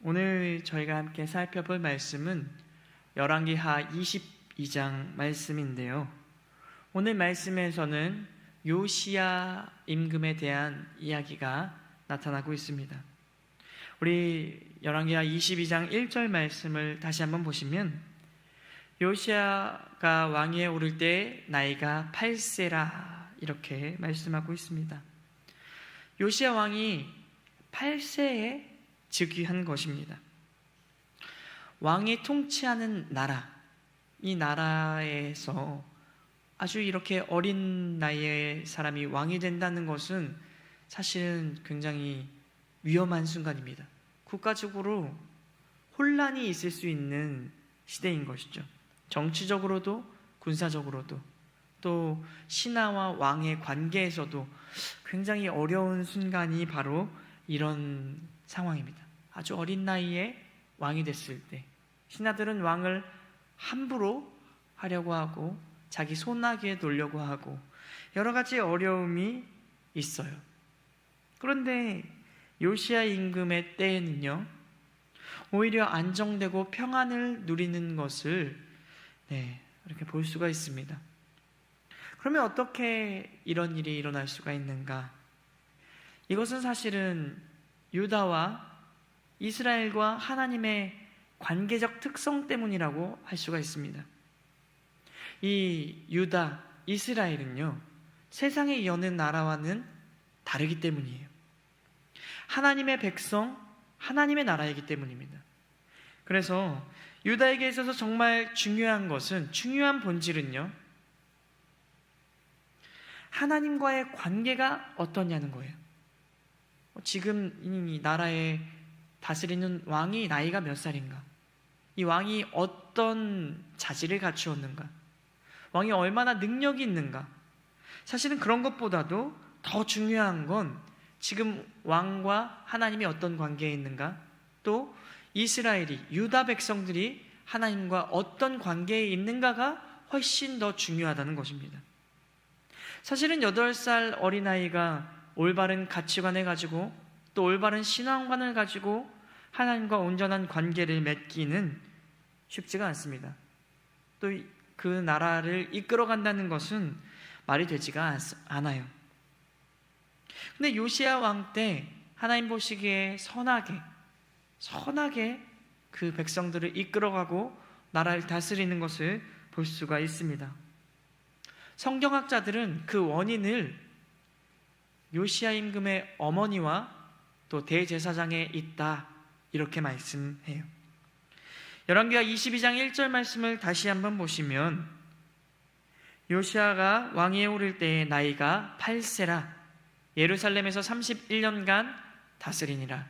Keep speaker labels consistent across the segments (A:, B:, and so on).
A: 오늘 저희가 함께 살펴볼 말씀은 열왕기하 22장 말씀인데요. 오늘 말씀에서는 요시야 임금에 대한 이야기가 나타나고 있습니다. 우리 열왕기하 22장 1절 말씀을 다시 한번 보시면 요시야가 왕위에 오를 때 나이가 8세라 이렇게 말씀하고 있습니다. 요시야 왕이 8세에 즉위한 것입니다. 왕이 통치하는 나라, 이 나라에서 아주 이렇게 어린 나이에 사람이 왕이 된다는 것은 사실은 굉장히 위험한 순간입니다. 국가적으로 혼란이 있을 수 있는 시대인 것이죠. 정치적으로도 군사적으로도 또 신하와 왕의 관계에서도 굉장히 어려운 순간이 바로 이런 상황입니다. 아주 어린 나이에 왕이 됐을 때 신하들은 왕을 함부로 하려고 하고 자기 손아귀에 놓으려고 하고 여러 가지 어려움이 있어요. 그런데 요시야 임금의 때에는요. 오히려 안정되고 평안을 누리는 것을 네, 이렇게 볼 수가 있습니다. 그러면 어떻게 이런 일이 일어날 수가 있는가? 이것은 사실은 유다와 이스라엘과 하나님의 관계적 특성 때문이라고 할 수가 있습니다. 이 유다, 이스라엘은요, 세상의 여느 나라와는 다르기 때문이에요. 하나님의 백성, 하나님의 나라이기 때문입니다. 그래서 유다에게 있어서 정말 중요한 것은, 중요한 본질은요, 하나님과의 관계가 어떠냐는 거예요. 지금 이 나라에 다스리는 왕이 나이가 몇 살인가? 이 왕이 어떤 자질을 갖추었는가? 왕이 얼마나 능력이 있는가? 사실은 그런 것보다도 더 중요한 건 지금 왕과 하나님이 어떤 관계에 있는가? 또 이스라엘이 유다 백성들이 하나님과 어떤 관계에 있는가가 훨씬 더 중요하다는 것입니다. 사실은 8살 어린아이가 올바른 가치관을 가지고 또 올바른 신앙관을 가지고 하나님과 온전한 관계를 맺기는 쉽지가 않습니다. 또 그 나라를 이끌어 간다는 것은 말이 되지가 않아요. 근데 요시야 왕 때 하나님 보시기에 선하게 선하게 그 백성들을 이끌어가고 나라를 다스리는 것을 볼 수가 있습니다. 성경학자들은 그 원인을 요시야 임금의 어머니와 또 대제사장에 있다. 이렇게 말씀해요. 열왕기하 22장 1절 말씀을 다시 한번 보시면 요시아가 왕위에 오를 때의 나이가 8세라. 예루살렘에서 31년간 다스리니라.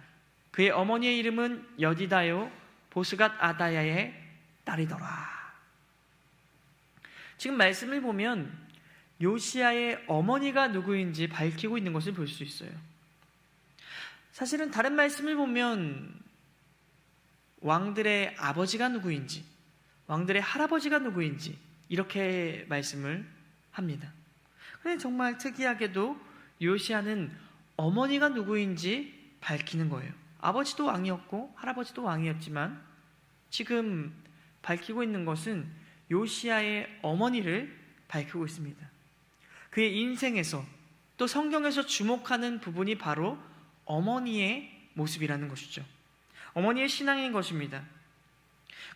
A: 그의 어머니의 이름은 여디다요 보스갓 아다야의 딸이더라. 지금 말씀을 보면 요시아의 어머니가 누구인지 밝히고 있는 것을 볼 수 있어요 사실은 다른 말씀을 보면 왕들의 아버지가 누구인지, 왕들의 할아버지가 누구인지 이렇게 말씀을 합니다. 그런데 정말 특이하게도 요시아는 어머니가 누구인지 밝히는 거예요. 아버지도 왕이었고 할아버지도 왕이었지만 지금 밝히고 있는 것은 요시아의 어머니를 밝히고 있습니다. 그의 인생에서 또 성경에서 주목하는 부분이 바로 어머니의 모습이라는 것이죠. 어머니의 신앙인 것입니다.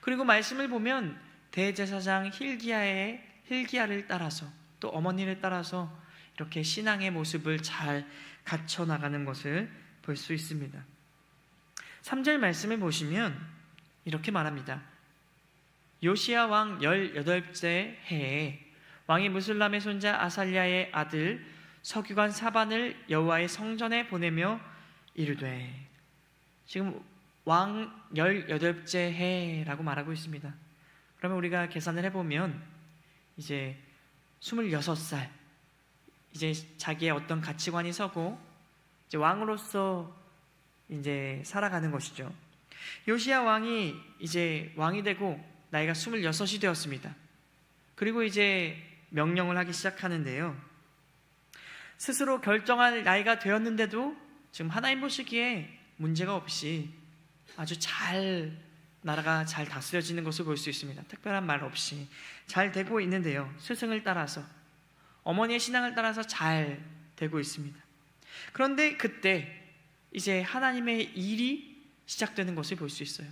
A: 그리고 말씀을 보면 대제사장 힐기야의 힐기야를 따라서 또 어머니를 따라서 이렇게 신앙의 모습을 잘 갖춰 나가는 것을 볼 수 있습니다. 3절 말씀을 보시면 이렇게 말합니다. 요시야 왕 18째 해에 왕이 무슬람의 손자 아살리아의 아들 서기관 사반을 여호와의 성전에 보내며 이르되 지금 왕 18째 해라고 말하고 있습니다. 그러면 우리가 계산을 해보면 이제 26살 이제 자기의 어떤 가치관이 서고 이제 왕으로서 이제 살아가는 것이죠. 요시야 왕이 이제 왕이 되고 나이가 26이 되었습니다. 그리고 이제 명령을 하기 시작하는데요. 스스로 결정할 나이가 되었는데도 지금 하나님 보시기에 문제가 없이 아주 잘 나라가 잘 다스려지는 것을 볼 수 있습니다. 특별한 말 없이 잘 되고 있는데요. 스승을 따라서 어머니의 신앙을 따라서 잘 되고 있습니다. 그런데 그때 이제 하나님의 일이 시작되는 것을 볼 수 있어요.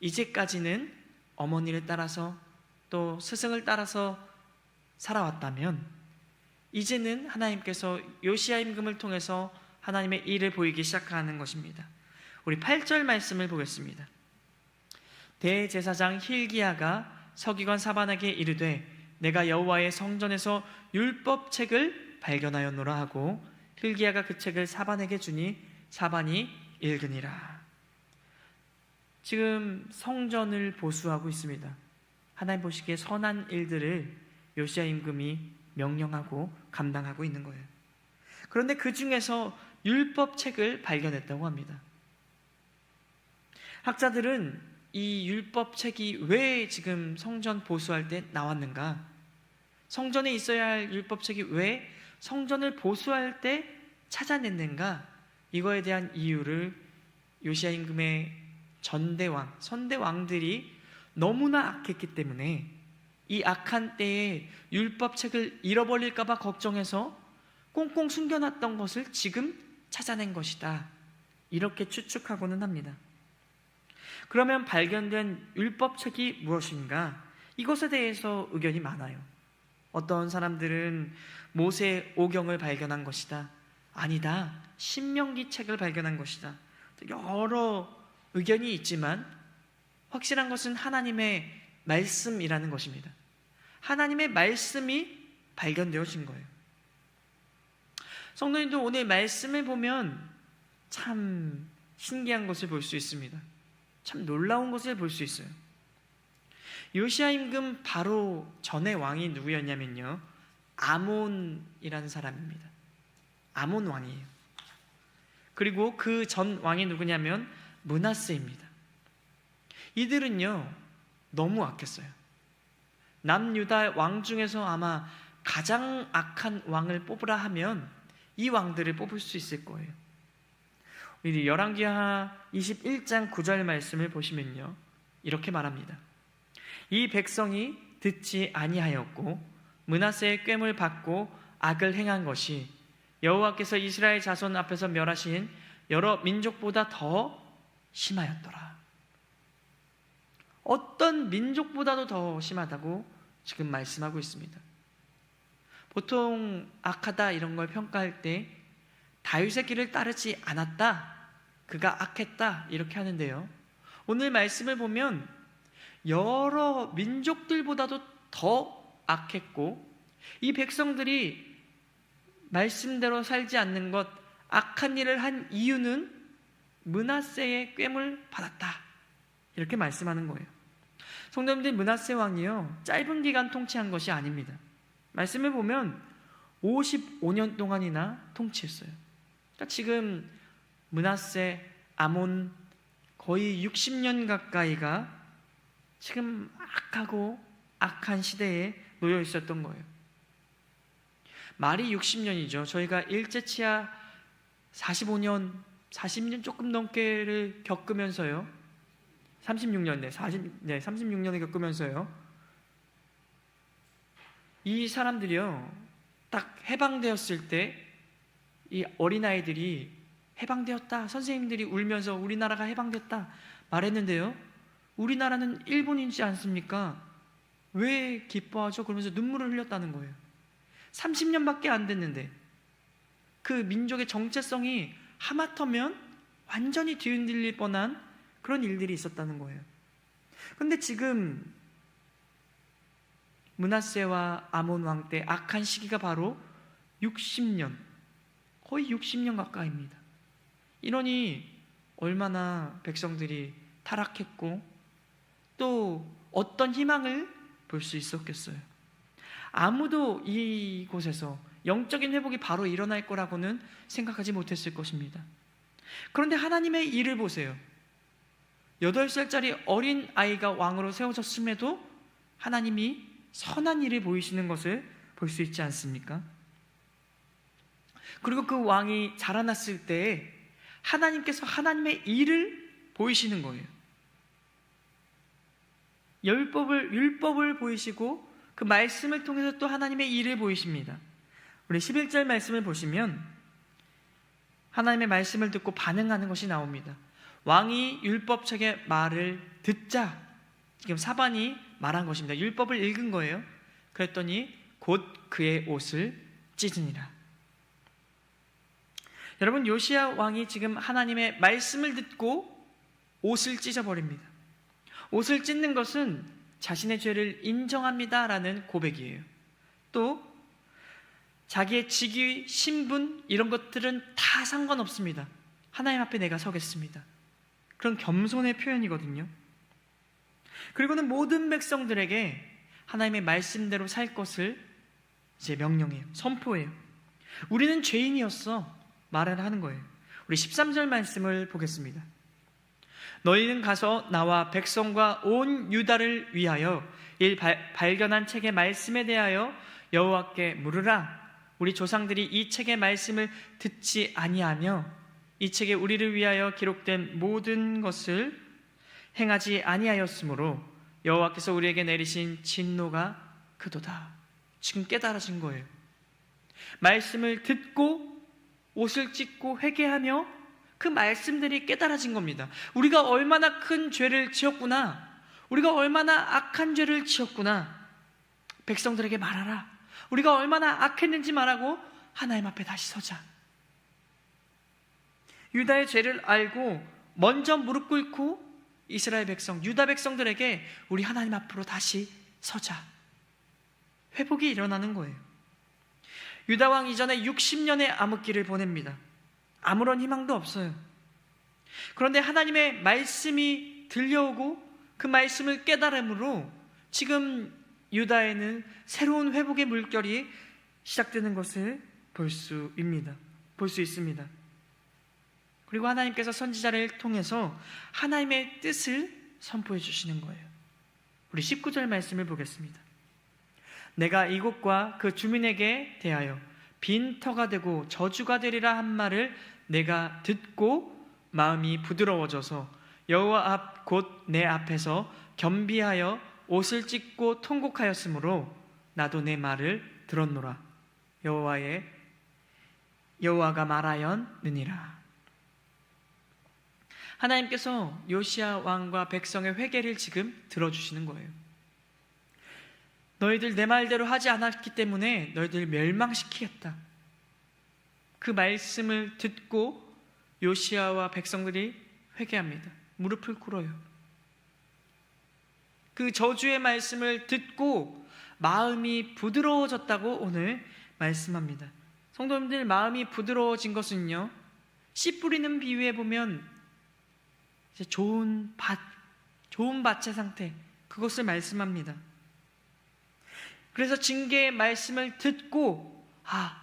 A: 이제까지는 어머니를 따라서 또 스승을 따라서 살아왔다면 이제는 하나님께서 요시아 임금을 통해서 하나님의 일을 보이기 시작하는 것입니다. 우리 8절 말씀을 보겠습니다. 대제사장 힐기야가 서기관 사반에게 이르되 내가 여호와의 성전에서 율법 책을 발견하였노라 하고 힐기야가 그 책을 사반에게 주니 사반이 읽으니라. 지금 성전을 보수하고 있습니다. 하나님 보시기에 선한 일들을 요시아 임금이 명령하고 감당하고 있는 거예요. 그런데 그 중에서 율법 책을 발견했다고 합니다. 학자들은 이 율법 책이 왜 지금 성전 보수할 때 나왔는가? 성전에 있어야 할 율법 책이 왜 성전을 보수할 때 찾아냈는가? 이거에 대한 이유를 요시아 임금의 전대왕, 선대왕들이 너무나 악했기 때문에 이 악한 때에 율법책을 잃어버릴까봐 걱정해서 꽁꽁 숨겨놨던 것을 지금 찾아낸 것이다. 이렇게 추측하고는 합니다. 그러면 발견된 율법책이 무엇인가? 이것에 대해서 의견이 많아요. 어떤 사람들은 모세 오경을 발견한 것이다. 아니다. 신명기 책을 발견한 것이다. 여러 의견이 있지만 확실한 것은 하나님의 말씀이라는 것입니다. 하나님의 말씀이 발견되어진 거예요. 성도님도 오늘 말씀을 보면 참 신기한 것을 볼 수 있습니다. 참 놀라운 것을 볼 수 있어요. 요시아 임금 바로 전의 왕이 누구였냐면요. 아몬이라는 사람입니다. 아몬 왕이에요. 그리고 그 전 왕이 누구냐면 문하세입니다. 이들은요 너무 악했어요. 남유다 왕 중에서 아마 가장 악한 왕을 뽑으라 하면 이 왕들을 뽑을 수 있을 거예요. 우리 열왕기하 21장 9절 말씀을 보시면요 이렇게 말합니다. 이 백성이 듣지 아니하였고 문하세의 꿰물 받고 악을 행한 것이 여호와께서 이스라엘 자손 앞에서 멸하신 여러 민족보다 더 심하였더라. 어떤 민족보다도 더 심하다고 지금 말씀하고 있습니다. 보통 악하다 이런 걸 평가할 때 다윗의 길을 따르지 않았다. 그가 악했다. 이렇게 하는데요. 오늘 말씀을 보면 여러 민족들보다도 더 악했고 이 백성들이 말씀대로 살지 않는 것 악한 일을 한 이유는 문하세의 꿰물 받았다. 이렇게 말씀하는 거예요. 성도님들 문하세 왕이요 짧은 기간 통치한 것이 아닙니다. 말씀을 보면 55년 동안이나 통치했어요. 그러니까 지금 문하세 아몬 거의 60년 가까이가 지금 악하고 악한 시대에 놓여 있었던 거예요. 말이 60년이죠. 저희가 일제치하 45년, 40년 조금 넘게를 겪으면서요. 36년, 네, 40, 네, 36년을 겪으면서요. 이 사람들이요, 딱 해방되었을 때, 이 어린아이들이 해방되었다. 선생님들이 울면서 우리나라가 해방됐다. 말했는데요. 우리나라는 일본이지 않습니까? 왜 기뻐하죠? 그러면서 눈물을 흘렸다는 거예요. 30년밖에 안 됐는데, 그 민족의 정체성이 하마터면 완전히 뒤흔들릴 뻔한 그런 일들이 있었다는 거예요. 근데 지금 문하세와 아몬 왕 때 악한 시기가 바로 60년, 거의 60년 가까이입니다. 이러니 얼마나 백성들이 타락했고 또 어떤 희망을 볼 수 있었겠어요. 아무도 이곳에서 영적인 회복이 바로 일어날 거라고는 생각하지 못했을 것입니다. 그런데 하나님의 일을 보세요. 8살짜리 어린 아이가 왕으로 세워졌음에도 하나님이 선한 일을 보이시는 것을 볼 수 있지 않습니까? 그리고 그 왕이 자라났을 때 하나님께서 하나님의 일을 보이시는 거예요. 율법을 율법을 보이시고 그 말씀을 통해서 또 하나님의 일을 보이십니다. 우리 11절 말씀을 보시면 하나님의 말씀을 듣고 반응하는 것이 나옵니다. 왕이 율법책의 말을 듣자 지금 사반이 말한 것입니다. 율법을 읽은 거예요. 그랬더니 곧 그의 옷을 찢으니라. 여러분 요시야 왕이 지금 하나님의 말씀을 듣고 옷을 찢어버립니다. 옷을 찢는 것은 자신의 죄를 인정합니다라는 고백이에요. 또 자기의 직위, 신분 이런 것들은 다 상관없습니다. 하나님 앞에 내가 서겠습니다. 그런 겸손의 표현이거든요. 그리고는 모든 백성들에게 하나님의 말씀대로 살 것을 이제 명령해요. 선포해요. 우리는 죄인이었어. 말을 하는 거예요. 우리 13절 말씀을 보겠습니다. 너희는 가서 나와 백성과 온 유다를 위하여 일 발, 발견한 책의 말씀에 대하여 여호와께 물으라. 우리 조상들이 이 책의 말씀을 듣지 아니하며 이 책에 우리를 위하여 기록된 모든 것을 행하지 아니하였으므로 여호와께서 우리에게 내리신 진노가 그도다. 지금 깨달아진 거예요. 말씀을 듣고 옷을 찢고 회개하며 그 말씀들이 깨달아진 겁니다. 우리가 얼마나 큰 죄를 지었구나. 우리가 얼마나 악한 죄를 지었구나. 백성들에게 말하라. 우리가 얼마나 악했는지 말하고 하나님 앞에 다시 서자. 유다의 죄를 알고 먼저 무릎 꿇고 이스라엘 백성, 유다 백성들에게 우리 하나님 앞으로 다시 서자. 회복이 일어나는 거예요. 유다 왕 이전에 60년의 암흑기를 보냅니다. 아무런 희망도 없어요. 그런데 하나님의 말씀이 들려오고 그 말씀을 깨달음으로 지금 유다에는 새로운 회복의 물결이 시작되는 것을 볼 수입니다. 볼 수 있습니다. 그리고 하나님께서 선지자를 통해서 하나님의 뜻을 선포해 주시는 거예요. 우리 19절 말씀을 보겠습니다. 내가 이곳과 그 주민에게 대하여 빈터가 되고 저주가 되리라 한 말을 내가 듣고 마음이 부드러워져서 여호와 앞 곧 내 앞에서 겸비하여 옷을 찢고 통곡하였으므로 나도 내 말을 들었노라 여호와의 여호와가 말하였느니라 하나님께서 요시아 왕과 백성의 회개를 지금 들어주시는 거예요. 너희들 내 말대로 하지 않았기 때문에 너희들 멸망시키겠다. 그 말씀을 듣고 요시아와 백성들이 회개합니다. 무릎을 꿇어요. 그 저주의 말씀을 듣고 마음이 부드러워졌다고 오늘 말씀합니다. 성도님들 마음이 부드러워진 것은요. 씨 뿌리는 비유에 보면 이제 좋은 밭, 좋은 밭의 상태 그것을 말씀합니다. 그래서 징계의 말씀을 듣고 아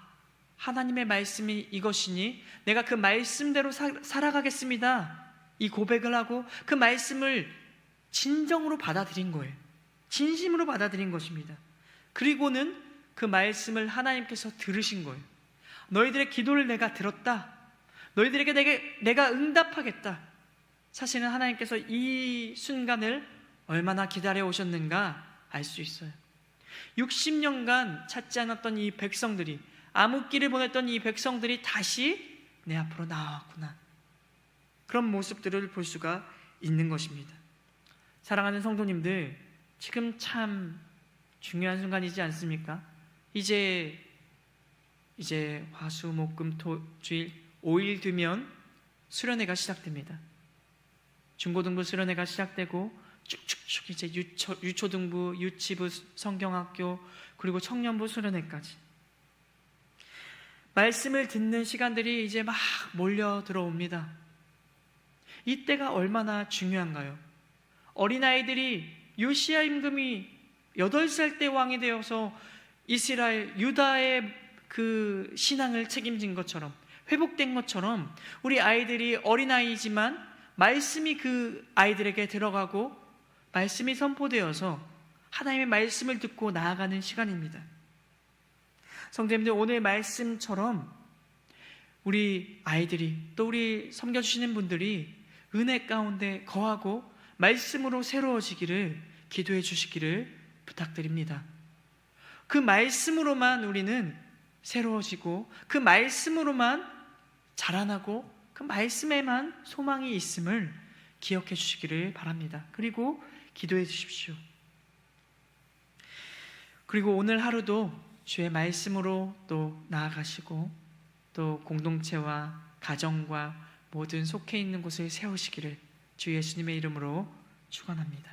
A: 하나님의 말씀이 이것이니 내가 그 말씀대로 사, 살아가겠습니다. 이 고백을 하고 그 말씀을 진정으로 받아들인 거예요. 진심으로 받아들인 것입니다. 그리고는 그 말씀을 하나님께서 들으신 거예요. 너희들의 기도를 내가 들었다. 너희들에게 내게, 내가 응답하겠다. 사실은 하나님께서 이 순간을 얼마나 기다려 오셨는가 알 수 있어요. 60년간 찾지 않았던 이 백성들이 암흑기를 보냈던 이 백성들이 다시 내 앞으로 나왔구나. 그런 모습들을 볼 수가 있는 것입니다. 사랑하는 성도님들, 지금 참 중요한 순간이지 않습니까? 이제 이제 화수목금토 주일 5일 뒤면 수련회가 시작됩니다. 중고등부 수련회가 시작되고 쭉쭉쭉 이제 유초, 유초등부, 유치부, 성경학교 그리고 청년부 수련회까지 말씀을 듣는 시간들이 이제 막 몰려 들어옵니다. 이때가 얼마나 중요한가요? 어린아이들이 요시아 임금이 8살 때 왕이 되어서 이스라엘, 유다의 그 신앙을 책임진 것처럼 회복된 것처럼 우리 아이들이 어린아이지만 말씀이 그 아이들에게 들어가고 말씀이 선포되어서 하나님의 말씀을 듣고 나아가는 시간입니다. 성도님들 오늘 말씀처럼 우리 아이들이 또 우리 섬겨주시는 분들이 은혜 가운데 거하고 말씀으로 새로워지기를 기도해 주시기를 부탁드립니다. 그 말씀으로만 우리는 새로워지고 그 말씀으로만 자라나고 그 말씀에만 소망이 있음을 기억해 주시기를 바랍니다. 그리고 기도해 주십시오. 그리고 오늘 하루도 주의 말씀으로 또 나아가시고 또 공동체와 가정과 모든 속해 있는 곳을 세우시기를 주 예수님의 이름으로 축원합니다.